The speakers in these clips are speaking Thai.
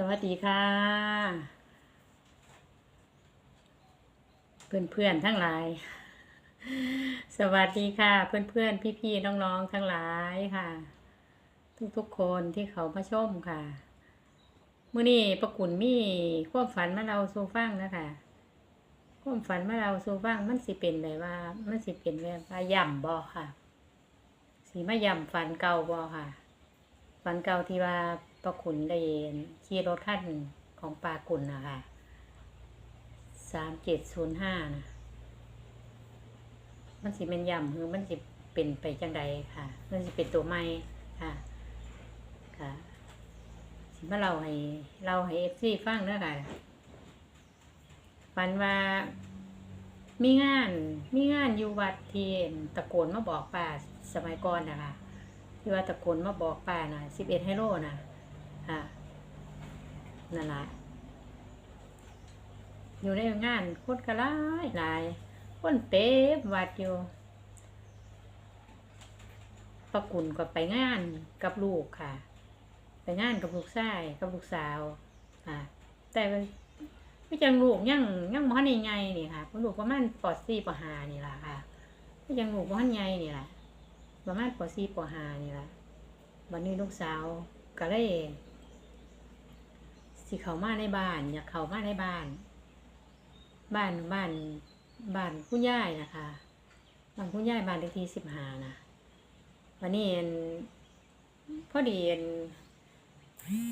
สวัสดีค่ะ เพื่อนเพื่อนๆทั้งหลาย สวัสดีค่ะ เพื่อนเพื่อนพี่พี่ๆน้องๆทั้งหลายค่ะ ทุกๆคนที่เขามาชมค่ะมื่อนี้ประกุนมีความฝันมาเราสู่ฟังนะคะความฝันมาเราสู่ฟังมันสิเป็นแบบว่า มันสิเป็นแบบว่าย่ำบอค่ะ สีมาย่ำฝันเก่าบอค่ะ ฝันเก่าที่ว่า ประคุณได้ขี่รถขั้นของปากุลนะคะสามเจ็ดศูนย์ห้านะมันสิเป็นย่ำคือมันสิเป็นไปจังใดค่ะ มันสิเป็นตัวใหม่ค่ะ ค่ะสิมาเราให้เราให้เอฟซีฟังเด้อค่ะฝันว่ามีงานมีงานอยู่วัดที่ตะโกนมาบอกป้าสมัยก่อนนะคะที่ว่าตะโกนมาบอกป้าน่ะสิบเอ็ดไฮโลนะ ค่ะนั่นแหละอยู่ในงานคนก็หลายหลายคนเต็มวัดอยู่ปะกุนก็ไปงานกับลูกค่ะ ไปงานกับลูกชายกับลูกสาวค่ะ แต่ไม่จังลูกยังยังบ่ทันใหญ่ๆนี่ค่ะลูกประมาณปอสี่ปอหานี่ล่ะค่ะไม่จังลูกบ่ทันใหญ่นี่ล่ะประมาณปสี่ปห้านี่ล่ะวันนี้ลูกสาวก็เลย สิเขามาในบ้าน อยากเขามาในบ้าน บ้านบ้านบ้านคุณยายนะคะบ้านคุณยายบ้านเลขที่สิบห้านะวันนี้อันพอดีอัน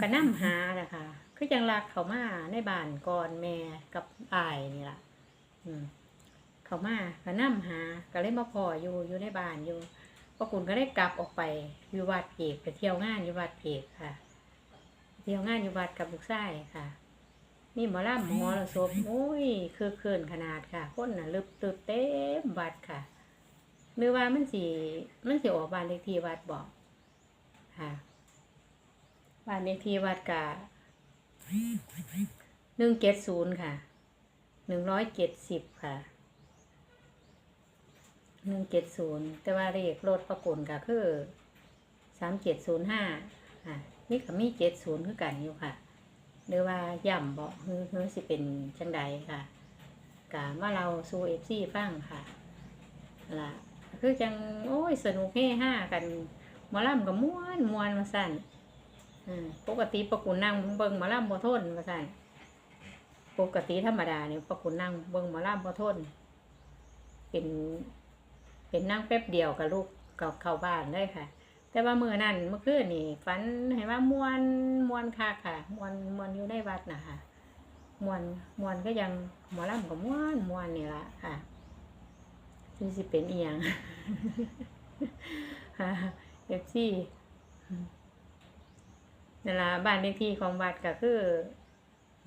ก็นั่หาแหละคะคือจังรักเขามาในบ้านก่อนแม่กับอายนี่ล่ะ อืม เขามาก็นั่หาก็เลยมาพออยู่อยู่ในบ้านอยู่พระคุณก็ได้กลับออกไปอยู่วัดเอกไปเที่ยวงานอยู่วัดเอกค่ะ เที่ยวงานอยู่วัดกับลูกชายค่ะ มีหมอลำหมอระศพโอ้ยคือเคินขนาดค่ะคนน่ะลึบตึบเต็มวัดค่ะหรือว่ามันสีมันสีออกบ้านเลขที่วัดบอกค่ะบ้านเลขที่วัดกะหนึ่งเจ็ดศูนย์ค่ะหนึ่งร้อยเจ็ดสิบค่ะหนึ่งเจ็ดศูนย์แต่ว่าเลขรถประกุนก็คือสามเจ็ดศูนย์ห้าอะ นี่ก็มีเจ็ดศูนย์คือกันอยู่ค่ะ หรือว่าย่ำบอกคือคือสิเป็นจังใดค่ะกะว่าเราสู้เอฟซีฟังค่ะล่ะคือจัง โอ้ย สนุกเฮฮากันหมอลำกับม้วนมวนมาสั่นอืมปกติประกุนนั่งเบิ่งหมอลำบ่ทนมาสั่นปกติธรรมดาเนี่ยประกุนนั่งเบิ่งหมอลำบ่ทน เป็น เป็นนั่งแป๊บเดียวกับลูกกับเข้าบ้านได้ค่ะ แต่ว่ามือนั่นเมื่อคืนนี่ฝันเห็นว่ามวนมวนค่ะค่ะมวนมวนอยู่ในวัดนะคะมวนมวนก็ยังหมอลำกับมวนมวนนี่ละค่ะซึ่สิเป็นเอียงค่ะเอฟซีนั่นละบ้านเลขที่ของวัดก็คือ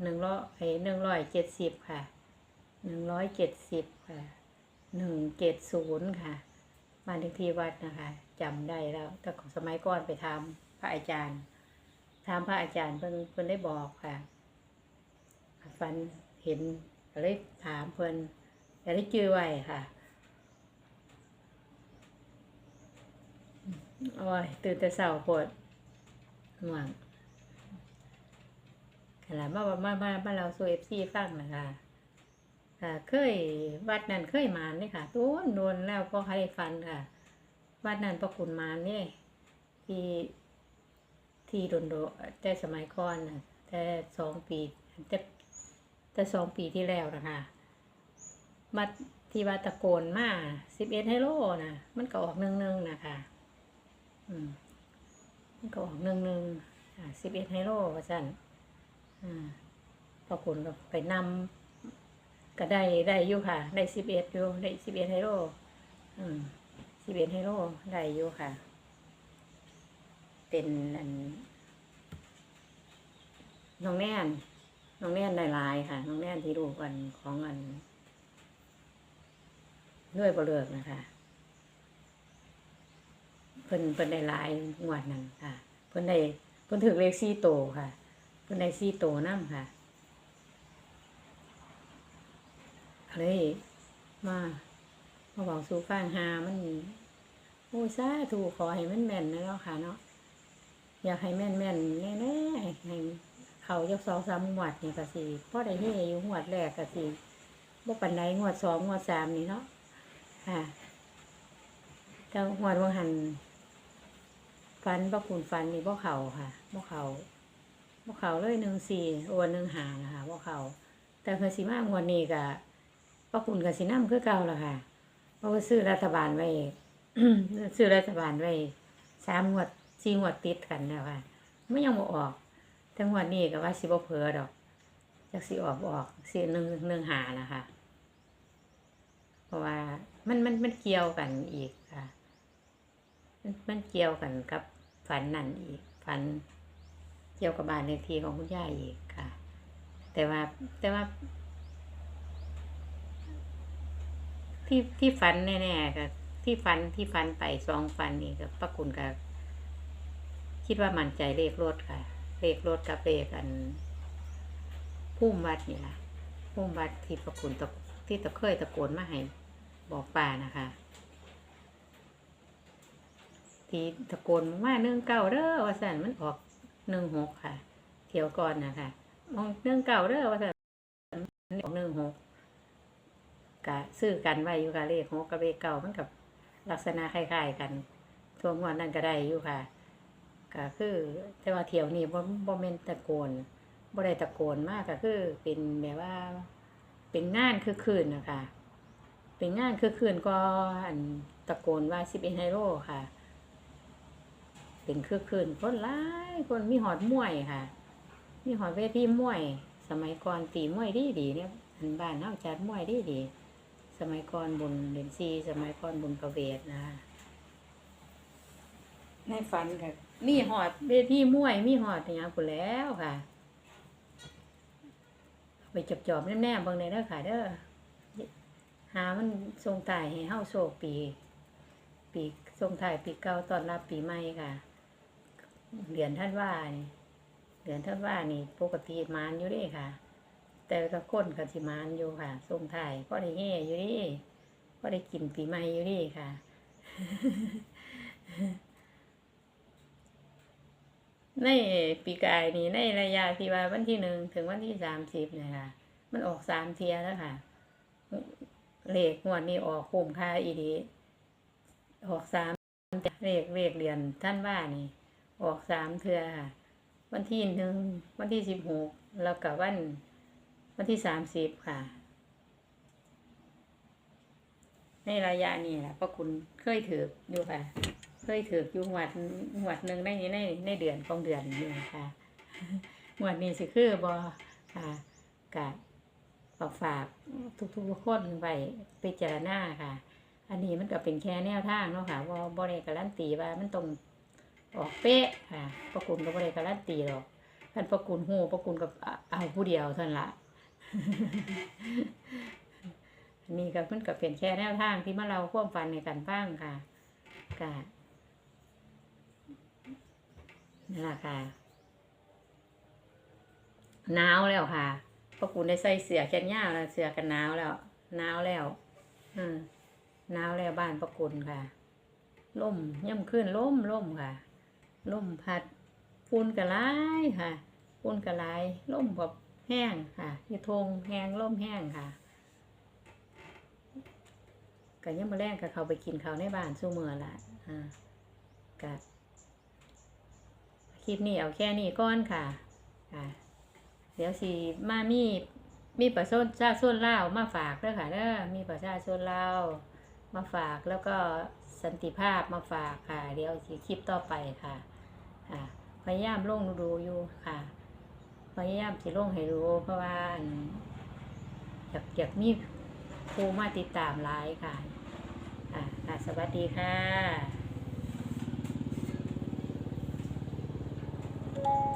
หนึ่งร้อยหนึ่งร้อยเจ็ดสิบค่ะหนึ่งร้อยเจ็ดสิบค่ะหนึ่งเจ็ดศูนย์ค่ะบ้านเลขที่วัดนะคะ จำได้แล้ว แต่สมัยก่อนไปทำพระอาจารย์ถามพระอาจารย์เพิ่นเพิ่นได้บอกค่ะฟันเห็นก็เลยถามเพิ่นแต่ได้จื้อไว้ค่ะโอ้ยตื่นแต่เช้าปวดห่วงขนาดมามามามานเราสู่เอฟซีฟังนะคะค่ะเคยวัดนั้นเคยมานี่ค่ะตัวนนแล้วก็ให้ฟันค่ะ วัดนั้นประคุณมานี่ที่ที่โดนโดแต่สมัยก่อนนะแต่สองปีแต่แต่สองปีที่แล้วนะคะมาที่ว่าตะโกนมาสิบเอ็ดไฮโลนะมันก็ออกหนึ่งหนึ่งนะคะอืมมันก็ออกหนึ่งหนึ่งสิบเอ็ดไฮโลว่าจันอ่าพอคุณไปนำก็ได้ได้อยู่ค่ะ ได้สิบเอ็ดอยู่ได้สิบเอ็ดไฮโลอืม สิบเอ็ดไฮโลได้อยู่ค่ะ เป็นอันน้องแน่นน้องแน่นได้ลายค่ะ น้องแน่นที่รู้กันของอันด้วยบเลือกนะคะเพิ่นเพิ่นได้ลายงวดนั้นค่ะ เพิ่นได้เพิ่นถือเลขสี่โตค่ะ เพิ่นได้สี่โตวนํค่ะเลยมา มาบอกสู่ฟังหามันโอ้ยซาถูกขอให้มันแม่นนะเนาะค่ะเนาะอยากให้แม่นแม่นแน่ๆให้เขายกสองสามงวดนี่ก็สิพ่อได้เฮอยู่งวดแรกก็สิบ่ปันใดงวดสองงวดสามนี่เนาะค่ะแต่งวดว่าหันฟันบ่คุณฟันนี่บ่เข่าค่ะบ่เข่าบ่เข่าเลยหนึ่งสี่โอนหนึ่งหานะคะบ่เข่าแต่คือสิมากงวดนี้ก็บ่คุณกับสิน้ำคือเก่าละค่ะ เพราะว่าซื้อรัฐบาลไว้ซื้อรัฐบาลไว้สามงวดสี่งวดติดกันแล้วค่ะไม่ยังบ่ออกแต่งวดนี้ก็ว่าสิบ่เผอดอกจักสิออกออกสิหนึ่งหนึ่งหานะคะ เพราะว่ามันมันมันเกี่ยวกันอีกค่ะ มันมันเกี่ยวกันกับฝันนั่นอีกฝันเกี่ยวกับบานเลขที่ของคุณย่าอีกค่ะ แต่ว่าแต่ว่า ที่ที่ฝันแน่ๆก็ที่ฝันที่ฝันไปสองฝันนี่ก็ป้ากุลก็คิดว่ามั่นใจเลขรถค่ะ เลขรถกับเลขอันพุ่มวัดนี่ล่ะพุ่มวัดที่ป้ากุลตะที่ตะเคยตะโกนมาให้บอกป่านะคะที่ตะโกนมาหนึ่งเก้าเด้อว่าสันมันออกหนึ่งหกค่ะ เที่ยวก่อนนะคะมองหนึ่งเก้าเด้อว่าสันมันออกหนึ่งหก กะซื้อกันไว้อยู่กับเลขหกกับเลขเก่ามันกับลักษณะคล้ายๆกันทวงวันนั้นก็ได้อยู่ค่ะก็คือแต่ว่าเที่ยวนี้บ่บ่แม่นตะโกนบ่ได้ตะโกนมากก็คือ เป็นแบบว่า เป็นงานคือคืนนะคะเป็นงานคือคืนก็อันตะโกนว่า11ไฮโลค่ะ เป็นคือคืนคนหลายคนมีหอดมวยค่ะ มีหอดเวทีมวย สมัยก่อนตีมวยดีดีเนี่ยอันบ้านเฮาจัดมวยดีดี สมัยก่อนบนเดนซีสมัยก่อนบนประเวทนะคะในฝันค่ะมีหอดเวทีมวยมีหอดอย่างเงี้ยพุ่นแล้วค่ะ ไปจับจอบๆแน่ๆเบางในเด้อค่ะเด้อหามันทรงตายให้เฮาโชคปี ปีทรงถ่ายปีเก่าตอนรับปีใหม่ค่ะเดือนท่านว่านี่เดือนท่านว่านี่ปกติมานอยู่เด้ค่ะ แต่ก็คนก็สิมานอยู่ค่ะทรงถ่ายก็ได้เฮ่อยู่ดิก็ได้กินปีใหม่อยู่ดิค่ะ ในปีกายนี่ในระยะที่ว่าวันที่หนึ่งถึงวันที่สามสิบเนี่ยค่ะ มันออกสามเทียแล้วค่ะเลขงวดนี้ออกคุ้มค่าอีดีออกสามเลขเลขเรียนท่านว่านี่ ออกสามเทือค่ะ วันที่หนึ่งวันที่สิบหกแล้วกับวัน วันที่สามสิบค่ะ ในระยะนี้แหละพระคุณเคยถืออยู่ค่ะ เคยถืออยู่หวัดหวัดหนึ่งในในในเดือนของเดือนนี้ค่ะหวดนี้สิคือบอค่ะกะฝากฝากทุกๆคนไว้พิจรณาค่ะ อันนี้มันก็เป็นแค่แนวทางเนาะค่ะว่าบริการันตีว่ามันตรงออกเป๊ะค่ะพระคุณก็บริการันตีหรอกท่านพระคุณหูพระคุณกับเอาผู้เดียวท่านละ นนี้ก็มันก็เป็นแค่แนวทางที่มาเราควบฟันในการฟังค่ะกะนั่นแหละค่ะหนาวแล้วค่ะพระคุณได้ใส่เสื้อแขนยาวแล้วเสื้อกันหนาวแล้วหนาวแล้วอืมหนาวแล้วบ้านประกุลค่ะล่มย่ำขึ้นล่มล่มค่ะล่มพัดปูนกระไรค่ะปูนกระไรล่มแบบ แห้งค่ะยูทงแห้งล่มแห้งค่ะกันยังมาแรงกับเขาไปกินเขาในบ้านสู้มือละอ่ากับคลิปนี้เอาแค่นี้ก้อนค่ะค่ะ เดี๋ยวสิมามีมีประชาชาชนเล่าวมาฝากด้อค่ะเด้อมีประชาชนเล่าวมาฝากแล้วก็สันติภาพมาฝากค่ะ เดี๋ยวสิคลิปต่อไปค่ะ ค่ะ พยายามลงดูอยู่ค่ะ พยายามสิลงให้รู้เพราะว่าอยากอยากมีผู้มาติดตามหลายค่ะค่ะ ค่ะ สวัสดีค่ะ